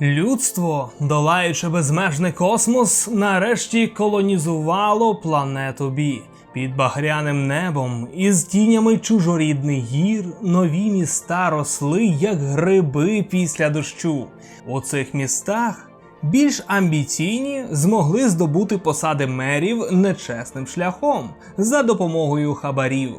Людство, долаючи безмежний космос, нарешті колонізувало планету Бі. Під багряним небом із тінями чужорідних гір нові міста росли як гриби після дощу. У цих містах більш амбіційні змогли здобути посади мерів нечесним шляхом за допомогою хабарів.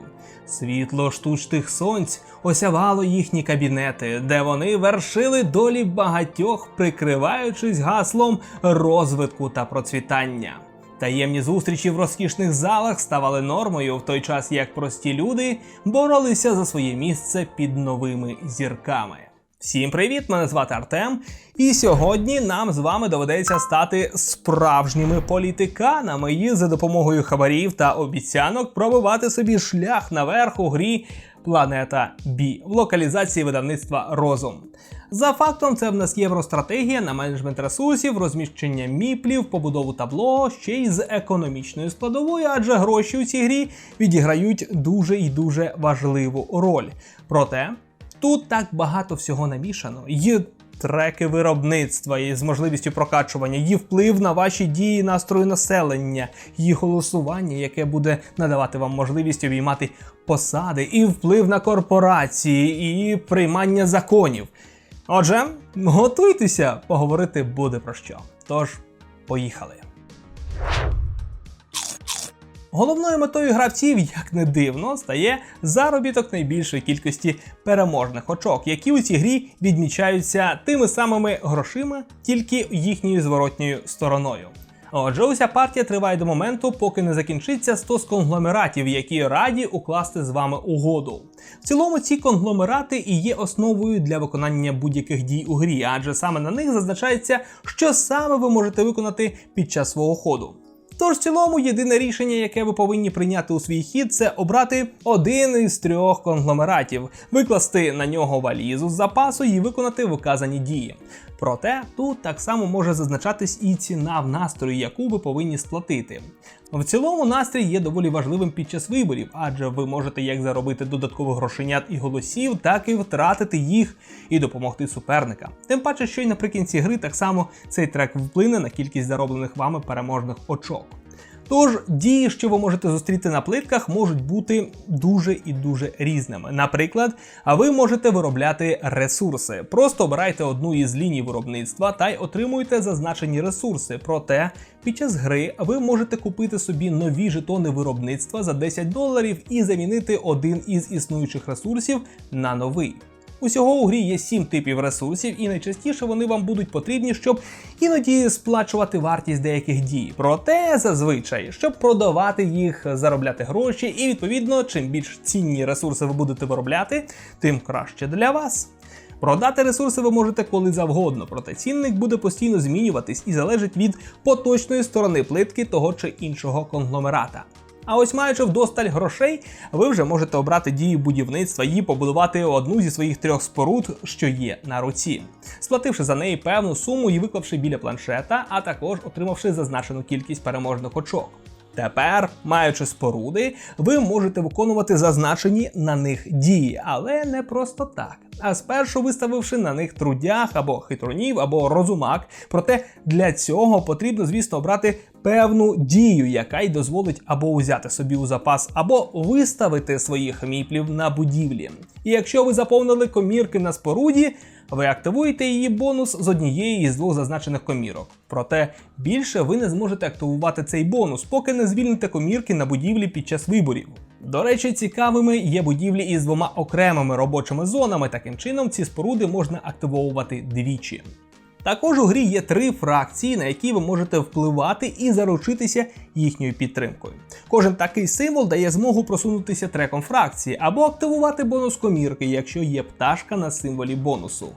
Світло штучних сонць осявало їхні кабінети, де вони вершили долі багатьох, прикриваючись гаслом розвитку та процвітання. Таємні зустрічі в розкішних залах ставали нормою, в той час як прості люди боролися за своє місце під новими зірками. Всім привіт! Мене звати Артем, і сьогодні нам з вами доведеться стати справжніми політиканами і за допомогою хабарів та обіцянок пробивати собі шлях наверх у грі Планета Бі в локалізації видавництва Розум. За фактом, це в нас євростратегія на менеджмент ресурсів, розміщення міплів, побудову табло ще й з економічною складовою, адже гроші у цій грі відіграють дуже і дуже важливу роль. Проте тут так багато всього намішано. Є треки виробництва і з можливістю прокачування, її вплив на ваші дії, настрої населення, її голосування, яке буде надавати вам можливість обіймати посади, і вплив на корпорації, і приймання законів. Отже, готуйтеся, поговорити буде про що. Тож, поїхали. Головною метою гравців, як не дивно, стає заробіток найбільшої кількості переможних очок, які у цій грі відмічаються тими самими грошима, тільки їхньою зворотньою стороною. Отже, уся партія триває до моменту, поки не закінчиться 100 з конгломератів, які раді укласти з вами угоду. В цілому ці конгломерати і є основою для виконання будь-яких дій у грі, адже саме на них зазначається, що саме ви можете виконати під час свого ходу. Тож в цілому єдине рішення, яке ви повинні прийняти у свій хід, це обрати один із трьох конгломератів, викласти на нього валізу з запасу і виконати виказані дії. Проте тут так само може зазначатись і ціна в настрої, яку ви повинні сплатити. В цілому настрій є доволі важливим під час виборів, адже ви можете як заробити додаткових грошенят і голосів, так і втратити їх і допомогти суперникам. Тим паче, що й наприкінці гри так само цей трек вплине на кількість зароблених вами переможних очок. Тож дії, що ви можете зустріти на плитках, можуть бути дуже і дуже різними. Наприклад, ви можете виробляти ресурси. Просто обирайте одну із ліній виробництва та й отримуєте зазначені ресурси. Проте під час гри ви можете купити собі нові жетони виробництва за 10 доларів і замінити один із існуючих ресурсів на новий. Усього у грі є 7 типів ресурсів, і найчастіше вони вам будуть потрібні, щоб іноді сплачувати вартість деяких дій. Проте зазвичай, щоб продавати їх, заробляти гроші, і відповідно, чим більш цінні ресурси ви будете виробляти, тим краще для вас. Продати ресурси ви можете коли завгодно, проте цінник буде постійно змінюватись і залежить від поточної сторони плитки того чи іншого конгломерата. А ось маючи вдосталь грошей, ви вже можете обрати дію будівництва і побудувати одну зі своїх трьох споруд, що є на руці, сплативши за неї певну суму і виклавши біля планшета, а також отримавши зазначену кількість переможних очок. Тепер, маючи споруди, ви можете виконувати зазначені на них дії, але не просто так. А спершу виставивши на них трудях або хитрунів, або розумак. Проте для цього потрібно, звісно, обрати певну дію, яка й дозволить або узяти собі у запас, або виставити своїх міплів на будівлі. І якщо ви заповнили комірки на споруді, ви активуєте її бонус з однієї із двох зазначених комірок. Проте більше ви не зможете активувати цей бонус, поки не звільните комірки на будівлі під час виборів. До речі, цікавими є будівлі із двома окремими робочими зонами. Таким чином, ці споруди можна активовувати двічі. Також у грі є три фракції, на які ви можете впливати і заручитися їхньою підтримкою. Кожен такий символ дає змогу просунутися треком фракції або активувати бонус комірки, якщо є пташка на символі бонусу.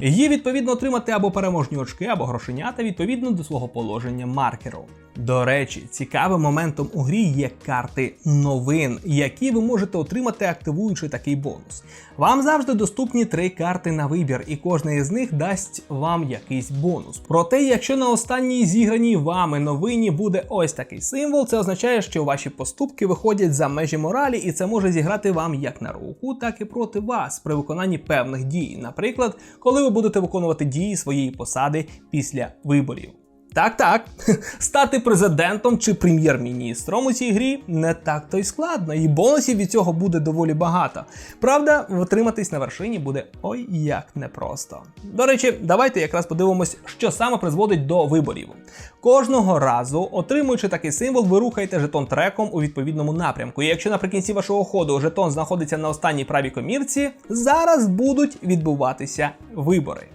Її відповідно отримати або переможні очки, або грошенята відповідно до свого положення маркеру. До речі, цікавим моментом у грі є карти новин, які ви можете отримати, активуючи такий бонус. Вам завжди доступні три карти на вибір, і кожна із них дасть вам якийсь бонус. Проте, якщо на останній зіграній вами новині буде ось такий символ, це означає, що ваші поступки виходять за межі моралі, і це може зіграти вам як на руку, так і проти вас при виконанні певних дій. Наприклад, коли ви будете виконувати дії своєї посади після виборів. Так, так, стати президентом чи прем'єр-міністром у цій грі не так то й складно, і бонусів від цього буде доволі багато. Правда, втриматись на вершині буде ой як непросто. До речі, давайте якраз подивимось, що саме призводить до виборів. Кожного разу, отримуючи такий символ, ви рухаєте жетон треком у відповідному напрямку. І якщо наприкінці вашого ходу жетон знаходиться на останній правій комірці, зараз будуть відбуватися вибори.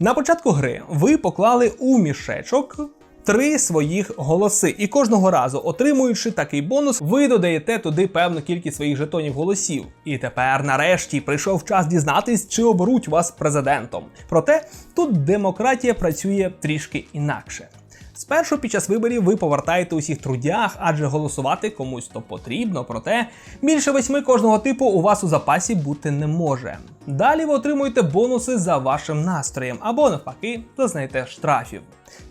На початку гри ви поклали у мішечок. Три своїх голоси, і кожного разу, отримуючи такий бонус, ви додаєте туди певну кількість своїх жетонів голосів. І тепер, нарешті, прийшов час дізнатись, чи оберуть вас президентом. Проте тут демократія працює трішки інакше. Спершу під час виборів ви повертаєте усіх трудях, адже голосувати комусь то потрібно, проте більше восьми кожного типу у вас у запасі бути не може. Далі ви отримуєте бонуси за вашим настроєм або навпаки зазнаєте штрафів.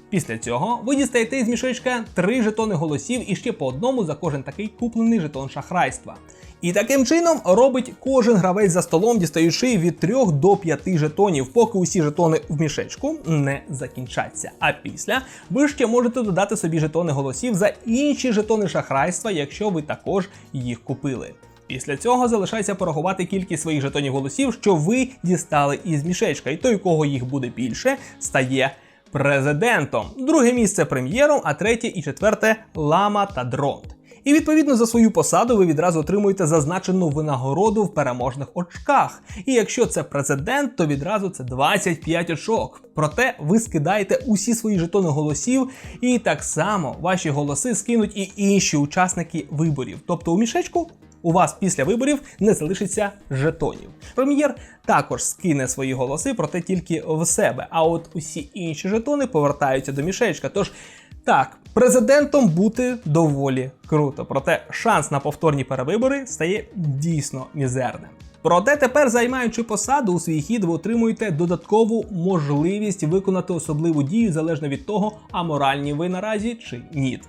Після цього ви дістаєте із мішечка три жетони голосів і ще по одному за кожен такий куплений жетон шахрайства. І таким чином робить кожен гравець за столом, дістаючи від 3 до 5 жетонів, поки усі жетони в мішечку не закінчаться. А після ви ще можете додати собі жетони голосів за інші жетони шахрайства, якщо ви також їх купили. Після цього залишається порахувати кількість своїх жетонів голосів, що ви дістали із мішечка, і той, у кого їх буде більше, стає президентом. Друге місце прем'єром, а третє і четверте лама та дронт. І відповідно за свою посаду ви відразу отримуєте зазначену винагороду в переможних очках. І якщо це президент, то відразу це 25 очок. Проте ви скидаєте усі свої жетони голосів, і так само ваші голоси скинуть і інші учасники виборів. Тобто у мішечку у вас після виборів не залишиться жетонів. Прем'єр також скине свої голоси, проте тільки в себе. А от усі інші жетони повертаються до мішечка. Тож так, президентом бути доволі круто. Проте шанс на повторні перевибори стає дійсно мізерним. Проте тепер, займаючи посаду у свій хід, ви отримуєте додаткову можливість виконати особливу дію залежно від того, аморальні ви наразі чи ні.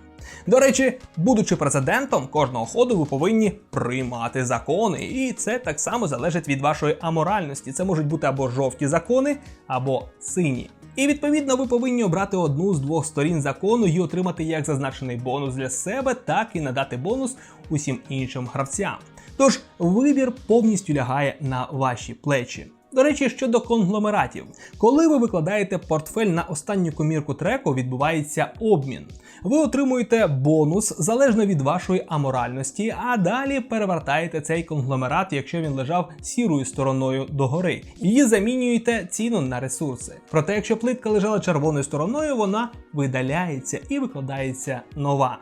До речі, будучи президентом, кожного ходу ви повинні приймати закони, і це так само залежить від вашої аморальності. Це можуть бути або жовті закони, або сині. І відповідно ви повинні обрати одну з двох сторін закону і отримати як зазначений бонус для себе, так і надати бонус усім іншим гравцям. Тож вибір повністю лягає на ваші плечі. До речі, щодо конгломератів, коли ви викладаєте портфель на останню комірку треку, відбувається обмін. Ви отримуєте бонус залежно від вашої аморальності, а далі перевертаєте цей конгломерат, якщо він лежав сірою стороною догори, і замінюєте ціну на ресурси. Проте, якщо плитка лежала червоною стороною, вона видаляється і викладається нова.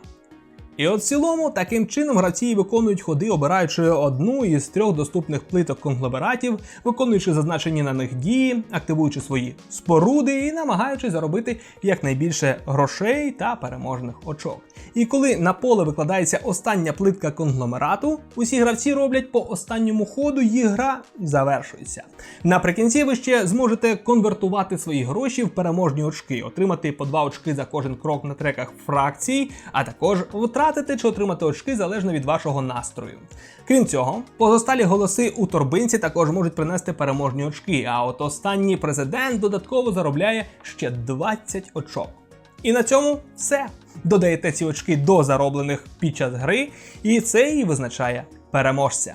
І от в цілому таким чином гравці виконують ходи, обираючи одну із трьох доступних плиток конгломератів, виконуючи зазначені на них дії, активуючи свої споруди і намагаючись заробити якнайбільше грошей та переможних очок. І коли на поле викладається остання плитка конгломерату, усі гравці роблять по останньому ходу, і гра завершується. Наприкінці ви ще зможете конвертувати свої гроші в переможні очки, отримати по два очки за кожен крок на треках фракцій, а також втратити чи отримати очки залежно від вашого настрою. Крім цього, позосталі голоси у торбинці також можуть принести переможні очки. А от останній президент додатково заробляє ще 20 очок. І на цьому все. Додаєте ці очки до зароблених під час гри, і це і визначає переможця.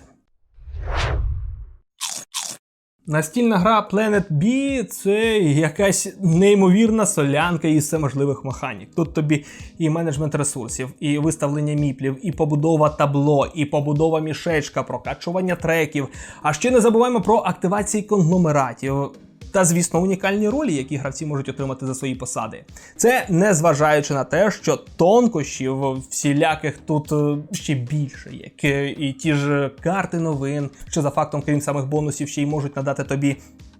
Настільна гра Planet B це якась неймовірна солянка із всеможливих механік. Тут тобі і менеджмент ресурсів, і виставлення міплів, і побудова табло, і побудова мішечка, прокачування треків. А ще не забуваємо про активації конгломератів. Та, звісно, унікальні ролі, які гравці можуть отримати за свої посади. Це не зважаючи на те, що тонкощів всіляких тут е, ще більше, як і ті ж карти новин, що за фактом, крім самих бонусів, ще й можуть надати тобі.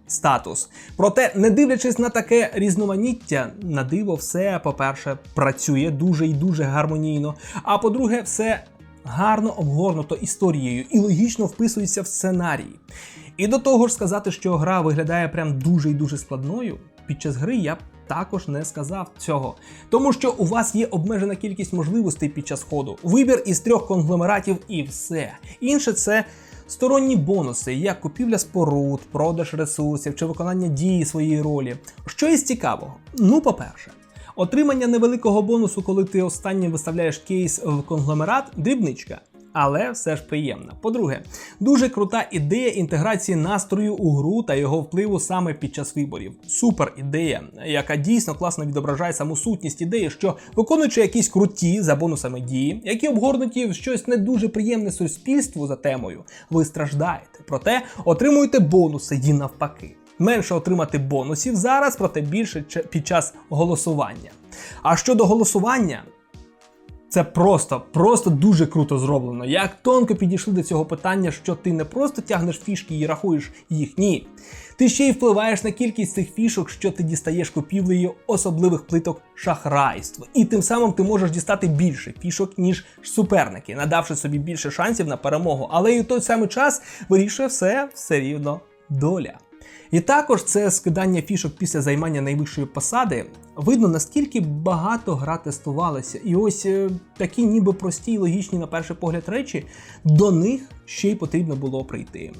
Статус. Проте, не дивлячись на таке різноманіття, на диво, все, по-перше, працює дуже і дуже гармонійно. А по-друге, все гарно обгорнуто історією і логічно вписується в сценарій. І до того ж сказати, що гра виглядає прям дуже і дуже складною. Під час гри я б також не сказав цього. Тому що у вас є обмежена кількість можливостей під час ходу. Вибір із трьох конгломератів і все. Інше це сторонні бонуси, як купівля споруд, продаж ресурсів чи виконання дії своєї ролі. Що із цікавого? Ну, по-перше, отримання невеликого бонусу, коли ти останнім виставляєш кейс в конгломерат, дрібничка. Але все ж приємно. По-друге, дуже крута ідея інтеграції настрою у гру та його впливу саме під час виборів. Супер ідея, яка дійсно класно відображає саму сутність ідеї, що виконуючи якісь круті за бонусами дії, які обгорнуті в щось не дуже приємне суспільству за темою, ви страждаєте. Проте отримуєте бонуси і навпаки. Менше отримати бонусів зараз, проте більше під час голосування. А щодо голосування, це просто, просто дуже круто зроблено. Як тонко підійшли до цього питання, що ти не просто тягнеш фішки і рахуєш їх, ні. Ти ще й впливаєш на кількість цих фішок, що ти дістаєш купівлею особливих плиток шахрайства. І тим самим ти можеш дістати більше фішок, ніж суперники, надавши собі більше шансів на перемогу. Але і в той самий час вирішує все все рівно доля. І також це скидання фішок після займання найвищої посади. Видно, наскільки багато гра тестувалася. І ось е, такі ніби прості і логічні на перший погляд речі, до них ще й потрібно було прийти.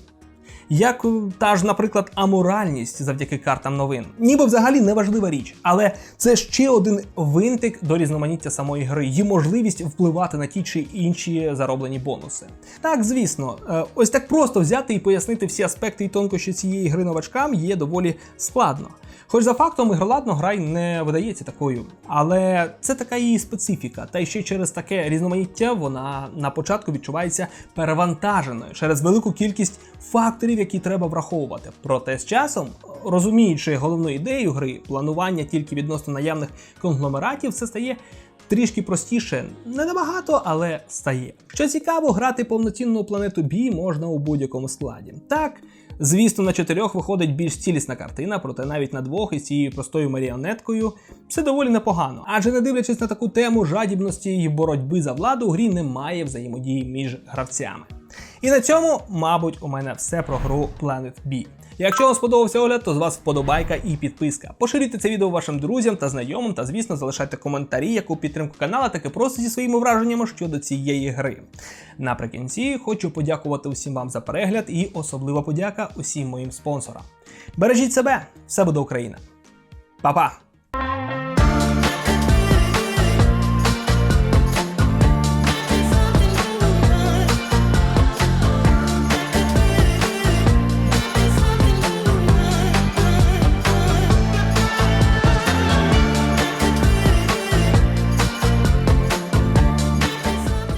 Як е, та ж, наприклад, аморальність завдяки картам новин. Ніби взагалі не важлива річ, але це ще один винтик до різноманіття самої гри, її можливість впливати на ті чи інші зароблені бонуси. Так, звісно, е, ось так просто взяти і пояснити всі аспекти і тонкощі цієї гри новачкам є доволі складно. Хоч за фактом ігроладно гра й не видається такою, але це така її специфіка, та й ще через таке різноманіття вона на початку відчувається перевантаженою через велику кількість факторів, які треба враховувати. Проте з часом, розуміючи головну ідею гри, планування тільки відносно наявних конгломератів, все стає. Трішки простіше, не набагато, але стає. Що цікаво, грати повноцінну планету Бі можна у будь-якому складі. Так, звісно, на чотирьох виходить більш цілісна картина, проте навіть на двох із цією простою маріонеткою все доволі непогано. Адже не дивлячись на таку тему жадібності і боротьби за владу, у грі немає взаємодії між гравцями. І на цьому, мабуть, у мене все про гру Planet B. Якщо вам сподобався огляд, то з вас вподобайка і підписка. Поширюйте це відео вашим друзям та знайомим, та звісно залишайте коментарі, яку підтримку канала, так і просто зі своїми враженнями щодо цієї гри. Наприкінці хочу подякувати усім вам за перегляд і особлива подяка усім моїм спонсорам. Бережіть себе, все буде Україна. Па-па!